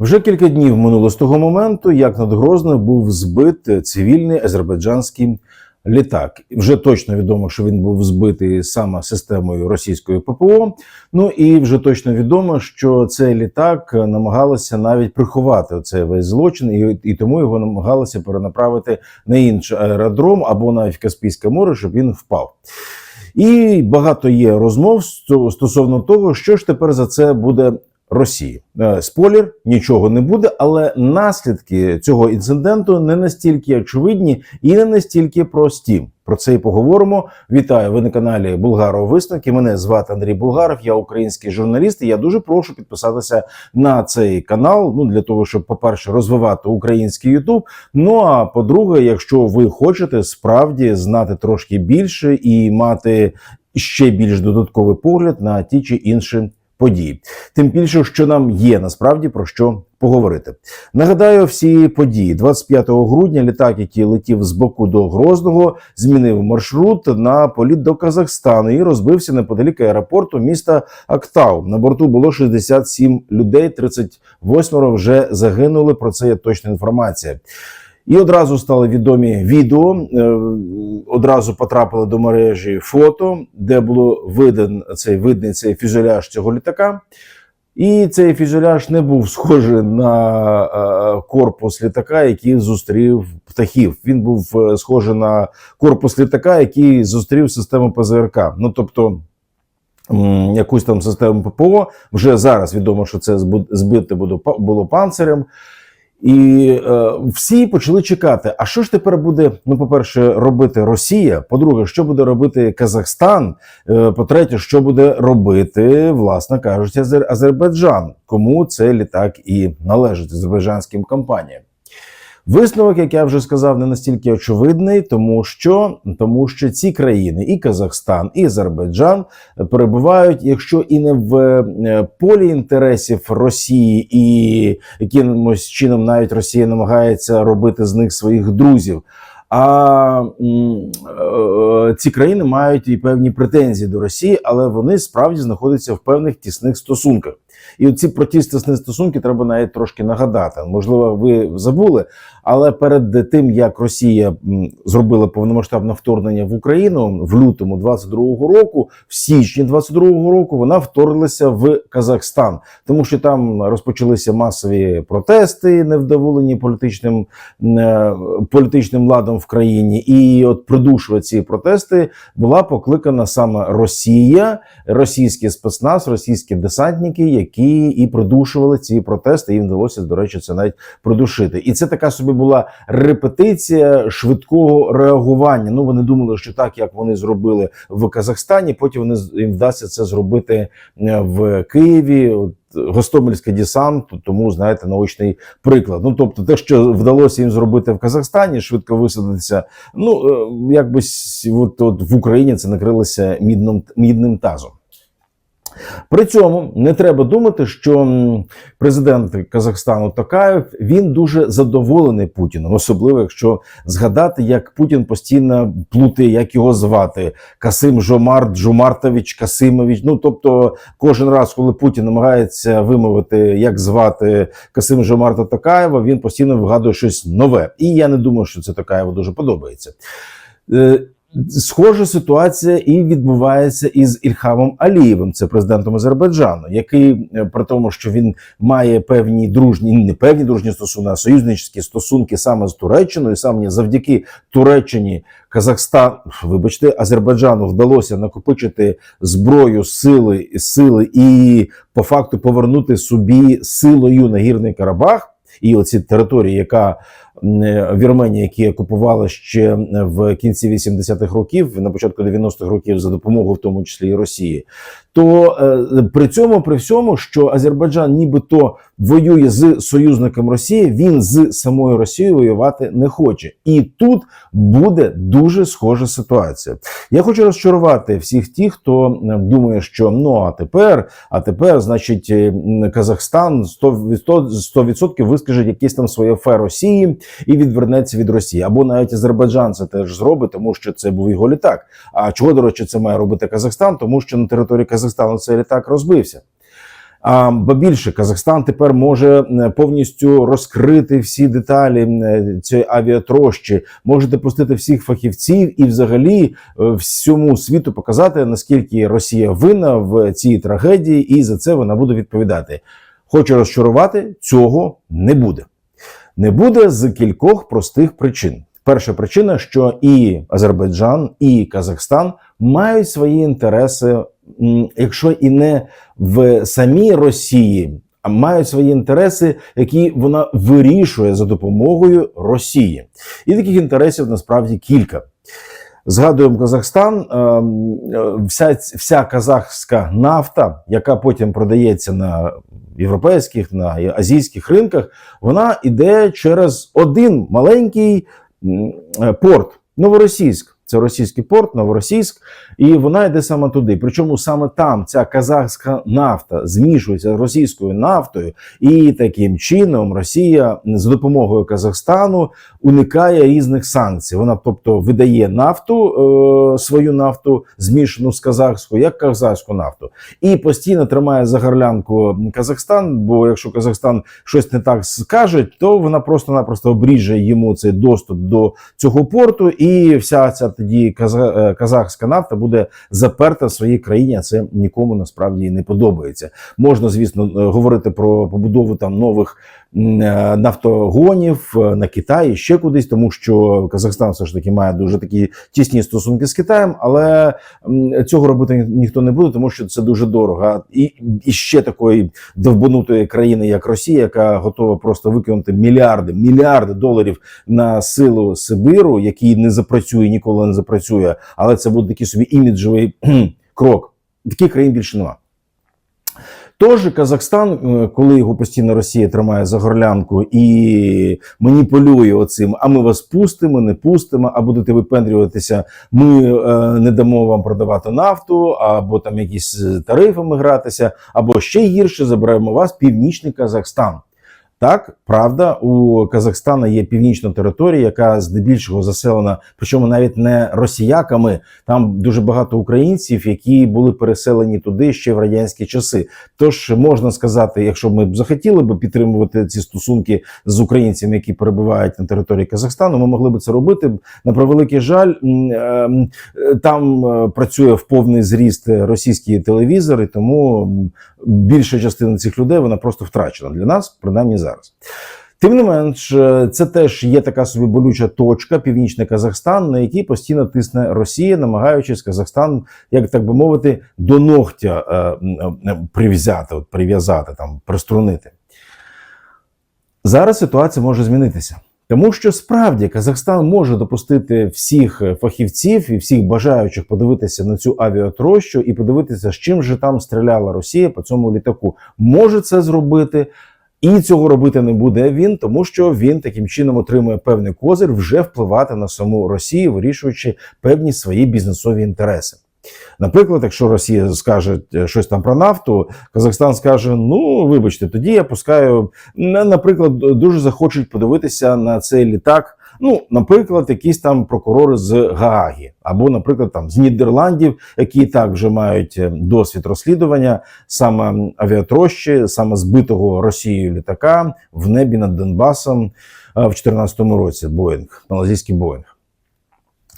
Вже кілька днів минуло з того моменту, як над Грозною був збит цивільний азербайджанський літак. Вже точно відомо, що він був збитий саме системою російської ППО. Ну і вже точно відомо, що цей літак намагалося навіть приховати цей весь злочин, і, і тому його намагалися перенаправити на інший аеродром або навіть в Каспійське море, щоб він впав. І багато є розмов сто- стосовно того, що ж тепер за це буде Росії. Е, Спойлер, нічого не буде, але наслідки цього інциденту не настільки очевидні і не настільки прості. Про це і поговоримо. Вітаю! Ви на каналі Булгаров Висновки. Мене звати Андрій Булгаров, я український журналіст. І я дуже прошу підписатися на цей канал. Ну для того, щоб, по-перше, розвивати український Ютуб. Ну а по-друге, якщо ви хочете справді знати трошки більше і мати ще більш додатковий погляд на ті чи інші події. Тим більше, що нам є насправді про що поговорити. Нагадаю, всі події 25 грудня. Літак, який летів з боку до Грозного, змінив маршрут на політ до Казахстану і розбився неподалік аеропорту міста Актау. На борту було 67 людей, 38 вже загинули. Про це є точна інформація. І одразу стали відомі відео. е, Одразу потрапили до мережі фото, де було виден цей видний цей фюзеляж цього літака. І цей фюзеляж не був схожий на е, корпус літака, який зустрів птахів. Він був е, схожий на корпус літака, який зустрів систему ПЗРК. Ну тобто. Якусь там систему ППО вже зараз відомо, що це збите було панцирем. І е, всі почали чекати. А що ж тепер буде? Ну, по-перше, робити Росія. По-друге, що буде робити Казахстан? Е, по-третє, що буде робити, власне кажучи, Азер- Азербайджан? Кому цей літак і належить азербайджанським компаніям? Висновок, як я вже сказав, не настільки очевидний, тому що, тому що ці країни, і Казахстан, і Азербайджан, е, перебувають, якщо і не в е, полі інтересів Росії, і якимось чином навіть Росія намагається робити з них своїх друзів. А е, ці країни мають і певні претензії до Росії, але вони справді знаходяться в певних тісних стосунках. І оці про ті тісні стосунки треба навіть трошки нагадати. Можливо, ви забули, але перед тим як Росія зробила повномасштабне вторгнення в Україну в лютому 22-го року, в січні 22-го року вона вторглася в Казахстан, тому що там розпочалися масові протести, невдоволені політичним е, політичним ладом в країні. І от придушувати ці протести була покликана саме Росія, російський спецназ, російські десантники, які і придушували ці протести. Їм вдалося, до речі, це навіть придушити. І це така собі була репетиція швидкого реагування. Ну вони думали, що так як вони зробили в Казахстані, потім вони їм вдасться це зробити е, в Києві. Гостомельський десант, тому знаєте, наочний приклад. Ну тобто, те, що вдалося їм зробити в Казахстані, швидко висадитися. Ну е, якби от, от в Україні це накрилося мідним, мідним тазом. При цьому не треба думати, що президент Казахстану Токаєв він дуже задоволений Путіном, особливо якщо згадати, як Путін постійно плутає, як його звати Касим Жомарт, Жумартович, Касимович. Ну тобто, кожен раз, коли Путін намагається вимовити, як звати Касим Жомарта Токаєва, він постійно вигадує щось нове. І я не думаю, що це Токаєву дуже подобається. Схожа ситуація і відбувається із Ільхамом Алієвим, це президентом Азербайджану, який е, при тому, що він має певні дружні, не певні дружні стосунки, а союзничські стосунки саме з Туреччиною, саме завдяки Туреччині Казахстан, вибачте, Азербайджану вдалося накопичити зброю, сили, сили і по факту повернути собі силою Нагірний Карабах. І оці території, яка е, Вірменія, які окупували ще в кінці 80-х років, на початку 90-х років за допомогою, в тому числі і Росії, то е, при цьому, при всьому, що Азербайджан нібито воює з союзником Росії, він з самою Росією воювати не хоче. І тут буде дуже схожа ситуація. Я хочу розчарувати всіх тих, хто думає, що ну а тепер, а тепер, значить, Казахстан 100%, 100% вискаже якесь там своє фе Росії і відвернеться від Росії. Або навіть Азербайджан це теж зробить, тому що це був його літак. А чого, до речі, це має робити Казахстан? Тому що на території Казахстану цей літак розбився. А ба більше Казахстан тепер може е, повністю розкрити всі деталі е, цієї авіатрощі, може допустити всіх фахівців і, взагалі, е, всьому світу показати наскільки Росія винна в цій трагедії, і за це вона буде відповідати. Хочу розчарувати, цього не буде. Не буде з кількох простих причин. Перша причина, що і Азербайджан, і Казахстан мають свої інтереси, якщо і не в самій Росії, а мають свої інтереси, які вона вирішує за допомогою Росії. І таких інтересів насправді кілька. Згадуємо Казахстан, ем, е, вся, вся казахська нафта, яка потім продається на європейських, на азійських ринках, вона йде через один маленький е, порт Новоросійськ. Це російський порт, Новоросійськ, і вона йде саме туди. Причому саме там ця казахська нафта змішується з російською нафтою, і таким чином Росія за допомогою Казахстану уникає різних санкцій. Вона, тобто, видає нафту, е, свою нафту змішану з казахською, як казахську нафту, і постійно тримає за горлянку Казахстан. Бо якщо Казахстан щось не так скаже, то вона просто-напросто обріже йому цей доступ до цього порту, і вся ця тоді е, казахська нафта буде заперта в своїй країні. А це нікому насправді не подобається. Можна, звісно, е, говорити про побудову там нових нафтогонів е, на Китай, ще кудись, тому що Казахстан все ж таки має дуже такі тісні стосунки з Китаєм, але цього робити ніхто не буде, тому що це дуже дорого. І, і ще такої довбанутої країни, як Росія, яка готова просто викинути мільярди, мільярди доларів на силу Сибиру, який не запрацює, ніколи не запрацює, але це буде такий собі іміджовий крок. Таких країн більше нема. Тож Казахстан, е, коли його постійно Росія тримає за горлянку і маніпулює оцим, а ми вас пустимо, не пустимо, а будете випендрюватися, ми е, не дамо вам продавати нафту, або там якісь тарифами гратися, або ще гірше забираємо вас північний Казахстан. Так, правда, у Казахстана є північна територія, яка здебільшого заселена, причому навіть не росіяками. Там дуже багато українців, які були переселені туди ще в радянські часи. Тож можна сказати, якщо ми б захотіли б підтримувати ці стосунки з українцями, які перебувають на території Казахстану, ми могли б це робити. На превеликий жаль, ем, е, там е, працює в повний зріст російський телевізор, і тому більша частина цих людей вона просто втрачена для нас, принаймні зараз. Тим не менш, е, це теж є така собі болюча точка, північний Казахстан, на який постійно тисне Росія, намагаючись Казахстан, як так би мовити, до ногтя е, е, прив'язати, прив'язати там, приструнити. Зараз ситуація може змінитися. Тому що справді Казахстан може допустити всіх фахівців і всіх бажаючих подивитися на цю авіатрощу і подивитися, з чим же там стріляла Росія по цьому літаку. Може це зробити, і цього робити не буде він, тому що він таким чином отримує певний козир вже впливати на саму Росію, вирішуючи певні свої бізнесові інтереси. Наприклад, якщо Росія скаже е, щось там про нафту, Казахстан скаже: ну вибачте, тоді я пускаю. На- Наприклад, дуже захочуть подивитися на цей літак. Ну, наприклад, якісь там прокурори з Гааги, або, наприклад, там з Нідерландів, які і так вже мають е, досвід розслідування саме авіатрощі, саме збитого Росією літака в небі над Донбасом е, в 2014 році. Боїнг, малазійський Боїнг.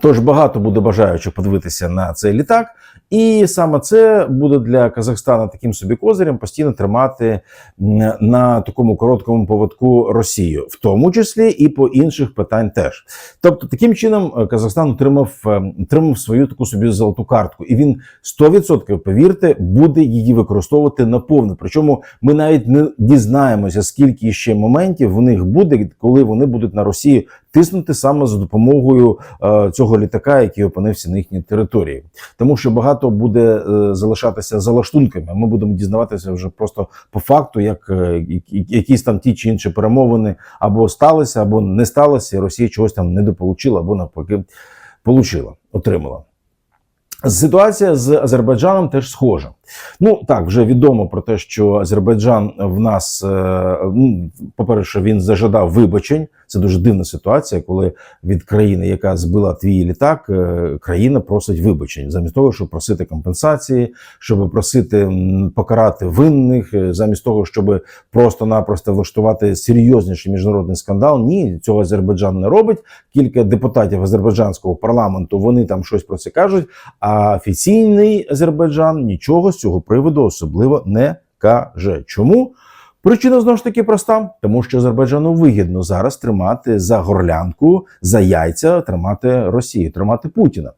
Тож багато буде бажаючих подивитися на цей літак, і саме це буде для Казахстана таким собі козирем постійно тримати на такому короткому поводку Росію, в тому числі і по інших питань теж. Тобто, таким чином е, Казахстан отримав, е, отримав свою таку собі золоту картку, і він 100%, повірте, буде її використовувати наповну. Причому ми навіть не дізнаємося, скільки ще моментів в них буде, коли вони будуть на Росію тиснути саме за допомогою е, цього літака, який опинився на їхній території, тому що багато буде е, залишатися за лаштунками. Ми будемо дізнаватися вже просто по факту, як е, якісь там ті чи інші перемовини або сталися, або не сталося. і Росія чогось там недополучила, або навпаки получила, отримала. Ситуація з Азербайджаном теж схожа. Ну так, вже відомо про те, що Азербайджан в нас, е, ну, по-перше, він зажадав вибачень. Це дуже дивна ситуація, коли від країни, яка збила твій літак, е, країна просить вибачень, замість того, щоб просити компенсації, щоб просити покарати винних, е, замість того, щоб просто-напросто влаштувати серйозніший міжнародний скандал. Ні, цього Азербайджан не робить. Кілька депутатів азербайджанського парламенту вони там щось про це кажуть. А офіційний Азербайджан нічого з цього приводу особливо не каже. Чому? Причина знову ж таки проста, тому що Азербайджану вигідно зараз тримати за горлянку, за яйця, тримати Росію, тримати Путіна.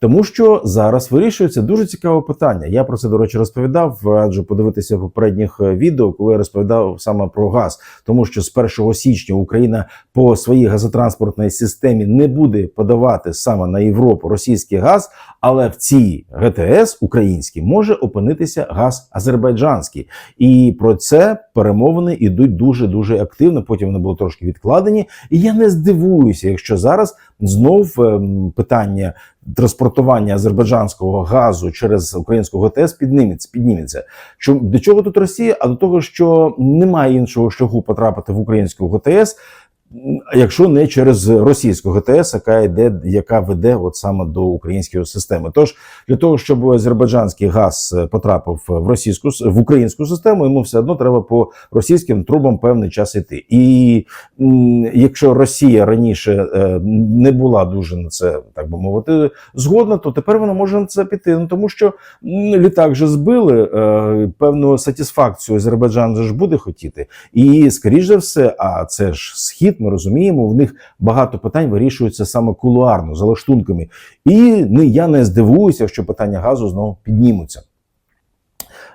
Тому що зараз вирішується дуже цікаве питання. Я про це, до речі, розповідав. Раджу подивитися попередніх е, відео, коли я розповідав саме про газ. Тому що з 1 січня Україна по своїй газотранспортній системі не буде подавати саме на Європу російський газ, але в цій ГТС українській може опинитися газ азербайджанський. І про це перемовини йдуть дуже дуже активно. Потім вони були трошки відкладені. І я не здивуюся, якщо зараз знов ем, питання транспортування азербайджанського газу через українську ГТС підніметься. підніметься. Що до чого тут Росія? А до того, що немає іншого шляху потрапити в українську ГТС. Якщо не через російську ГТС, яка йде, яка веде от саме до української системи, тож для того, щоб азербайджанський газ е, потрапив в російську в українську систему, йому все одно треба по російським трубам певний час іти. І якщо Росія раніше е, не була дуже на це, так би мовити, згодна, то тепер вона може на це піти. Ну тому що літак же збили, е, певну сатисфакцію Азербайджан же ж буде хотіти. І скоріш за все, а це ж схід, ми розуміємо, в них багато питань вирішуються саме кулуарно, за лаштунками. І я не здивуюся, якщо питання газу знову піднімуться.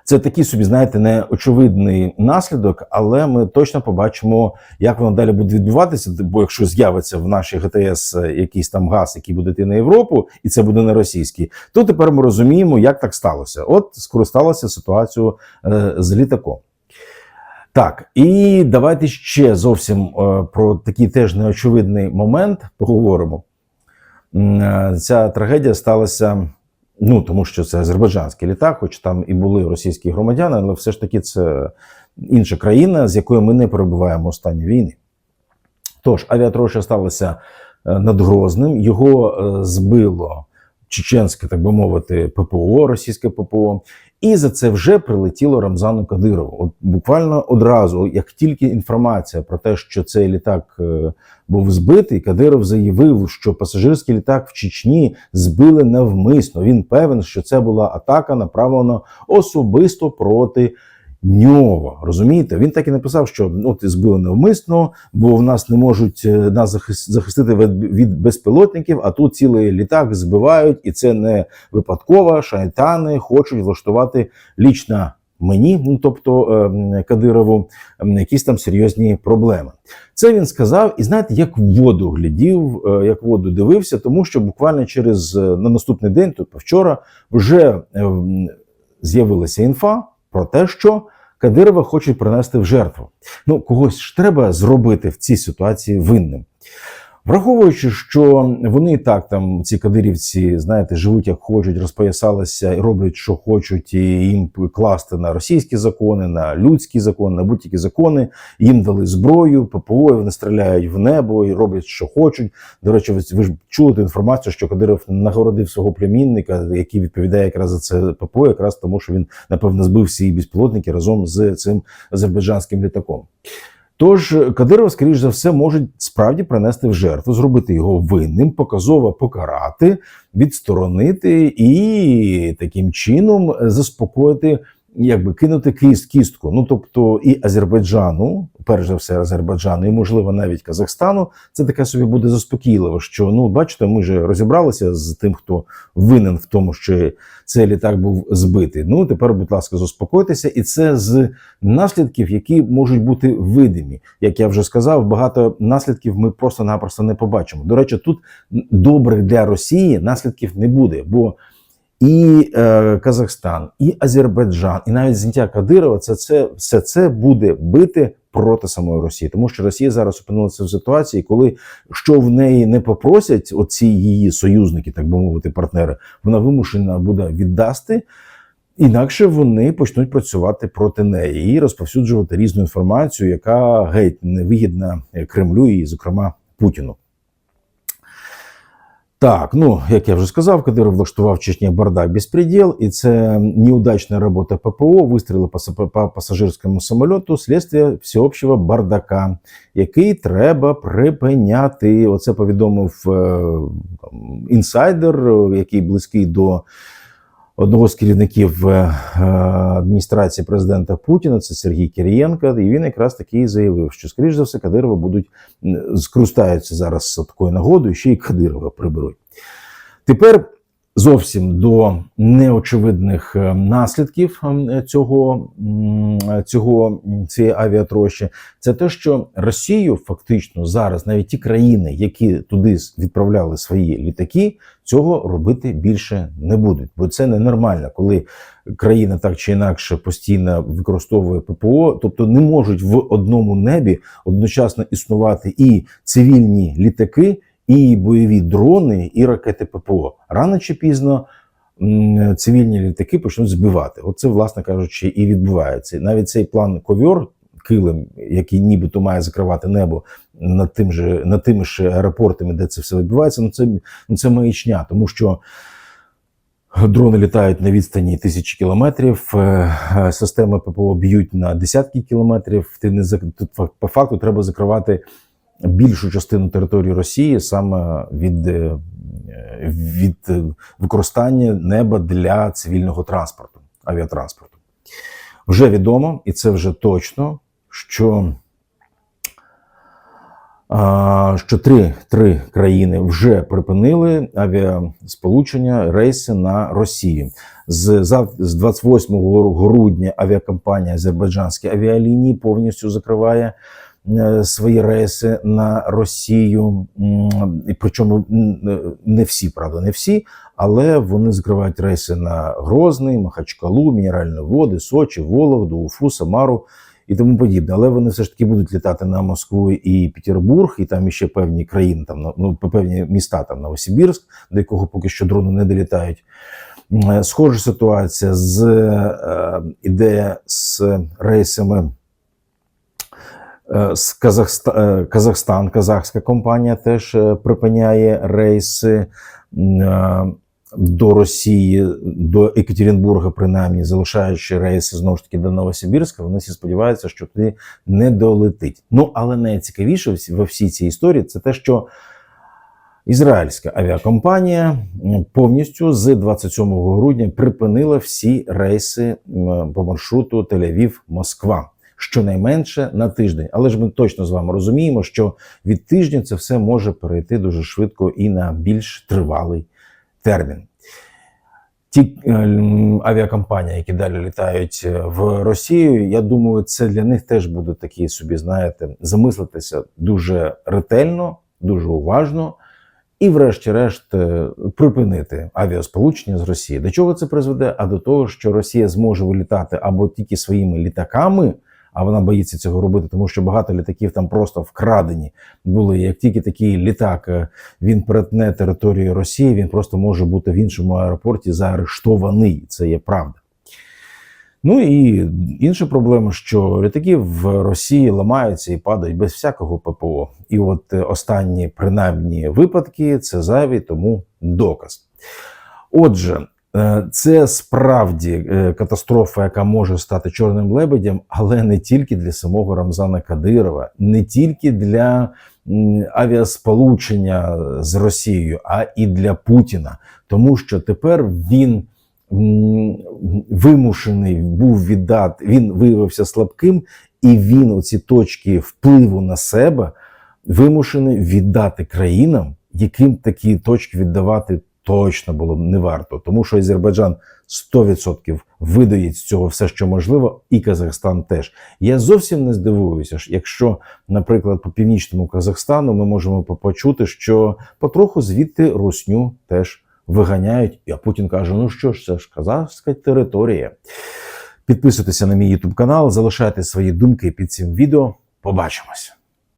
Це такий собі, знаєте, не очевидний наслідок, але ми точно побачимо, як воно далі буде відбуватися. Бо якщо з'явиться в нашій ГТС якийсь там газ, який буде йти на Європу, і це буде не російський, то тепер ми розуміємо, як так сталося. От скористалася ситуацію е, з літаком. Так, і давайте ще зовсім е, про такий теж неочевидний момент поговоримо. Е, Ця трагедія сталася. Ну, тому що це азербайджанський літак, хоч там і були російські громадяни, але все ж таки це інша країна, з якою ми не перебуваємо у стані війни. Тож, авіатроща сталася е, над Грозним, його збило чеченське, так би мовити, ППО, російське ППО. І за це вже прилетіло Рамзану Кадирову. От буквально одразу, як тільки інформація про те, що цей літак е, був збитий, Кадиров заявив, що пасажирський літак в Чечні збили навмисно. Він певен, що це була атака, направлена особисто проти нього. Розумієте? Він так і написав, що ну, ти збили навмисно, бо в нас не можуть е, нас захис- захистити від, безпілотників, а тут цілий літак збивають, і це не випадково. Шайтани хочуть влаштувати лічно мені, ну тобто ем, Кадирову, якісь там серйозні проблеми. Це він сказав, і знаєте, як воду глядів, е, як воду дивився, тому що буквально через е, на наступний день, тобто вчора, вже з'явилася інфа про те, що Кадирова хочуть принести в жертву. Ну, когось ж треба зробити в цій ситуації винним. Враховуючи, що вони так там, ці кадирівці, знаєте, живуть як хочуть, розпоясалися і роблять, що хочуть, і їм класти на російські закони, на людські закони, на будь-які закони. Їм дали зброю, ППО, і вони стріляють в небо і роблять, що хочуть. До речі, ви, ж чули ту інформацію, що Кадиров нагородив свого племінника, який відповідає якраз за це ППО, якраз тому, що він напевно збив всі безпілотники разом з цим азербайджанським літаком. Тож Кадирова, скоріш за все, можуть справді принести в жертву, зробити його винним, показово покарати, відсторонити і таким чином заспокоїти, якби кинути кіст, кістку. Ну тобто і Азербайджану, перш за все, Азербайджану, і можливо навіть Казахстану, це таке собі буде заспокійливо. Що ну бачите, ми вже розібралися з тим, хто винен в тому, що цей літак був збитий. Ну тепер, будь ласка, заспокойтеся, і це з наслідків, які можуть бути видимі. Як я вже сказав, багато наслідків ми просто-напросто не побачимо. До речі, тут добрих для Росії наслідків не буде, бо і е, Казахстан, і Азербайджан, і навіть зняття Кадирова, це, це все це буде бити проти самої Росії, тому що Росія зараз опинилася в ситуації, коли що в неї не попросять, оці її союзники, так би мовити, партнери, вона вимушена буде віддасти. Інакше вони почнуть працювати проти неї і розповсюджувати різну інформацію, яка геть невигідна Кремлю і, зокрема, Путіну. Так, ну як я вже сказав, Кадиров влаштував в Чечні бардак безпреділ, і це неудачна робота ППО, вистріли по пасажирському самольоту, слідство всеобщого бардака, який треба припиняти. Оце повідомив е, інсайдер, е, який близький до одного з керівників е, е, адміністрації президента Путіна, це Сергій Кирієнко, і він якраз таки заявив, що скоріш за все Кадирова будуть скрустаються зараз такою нагодою, ще й Кадирова приберуть. Tепер зовсім до неочевидних е, наслідків е, цього, цього цієї авіатрощі. Це те, що Росію фактично зараз навіть ті країни, які туди відправляли свої літаки, цього робити більше не будуть, бо це ненормально, коли країна так чи інакше постійно використовує ППО, тобто не можуть в одному небі одночасно існувати і цивільні літаки, і бойові дрони, і ракети ППО. Рано чи пізно цивільні літаки почнуть збивати. Оце, власне кажучи, і відбувається. Навіть цей план ковьор. Килим, який нібито має закривати небо над тим же над тими ж аеропортами, де це все відбувається. Ну це ну це маячня, тому що дрони літають на відстані тисячі кілометрів. е, е, Системи ППО б'ють на десятки кілометрів. Ти не тут по факту треба закривати більшу частину території Росії саме від, е, від використання неба для цивільного транспорту, авіатранспорту. Вже відомо, і це вже точно, що, що три, три країни вже припинили авіасполучення, рейси на Росію. З, з 28 грудня авіакомпанія Азербайджанські авіалінії повністю закриває свої рейси на Росію. І причому не всі, правда, не всі, але вони закривають рейси на Грозний, Махачкалу, Мінеральні води, Сочі, Вологду, Уфу, Самару і тому подібне. Але вони все ж таки будуть літати на Москву і Петербург, і там іще певні країни, там ну певні міста, там Новосибірськ, до якого поки що дрони не долітають. Е, Схожа ситуація з е, ідея з рейсами. Е, З Казахста... е, Казахстан, казахська компанія теж е, припиняє рейси до Росії, до Екатеринбурга, принаймні, залишаючи рейси знову ж таки до Новосибірська. Вони всі сподіваються, що туди не долетить. Ну але найцікавіше во всій цій історії це те, що ізраїльська авіакомпанія повністю з 27 грудня припинила всі рейси по маршруту Тель-Авів-Москва. Щонайменше на тиждень, але ж ми точно з вами розуміємо, що від тижня це все може перейти дуже швидко і на більш тривалий термін. Ті е, авіакомпанії, які далі літають е, в Росію, я думаю, це для них теж буде такі собі, знаєте, замислитися дуже ретельно, дуже уважно, і, врешті-решт, е, припинити авіасполучення з Росії. До чого це призведе? А до того, що Росія зможе вилітати або тільки своїми літаками. А вона боїться цього робити, тому що багато літаків там просто вкрадені були. Як тільки такий літак е, він перетне територію Росії, він просто може бути в іншому аеропорті заарештований. Це є правда. Ну і інша проблема, що літаки в Росії ламаються і падають без всякого ППО. І от е, останні принаймні випадки це зайві, тому доказ. Отже, це справді е, катастрофа, яка може стати чорним лебедем, але не тільки для самого Рамзана Кадирова, не тільки для авіасполучення з Росією, а і для Путіна, тому що тепер він вимушений був віддати, він виявився слабким, і він оці точки впливу на себе вимушений віддати країнам, яким такі точки віддавати точно було б не варто, тому що Азербайджан 100% видає з цього все, що можливо, і Казахстан теж. Я зовсім не здивуюся, якщо, наприклад, по північному Казахстану ми можемо почути, що потроху звідти русню теж виганяють. А Путін каже: ну що ж, це ж казахська територія. Підписуйтеся на мій YouTube канал, залишайте свої думки під цим відео. Побачимось.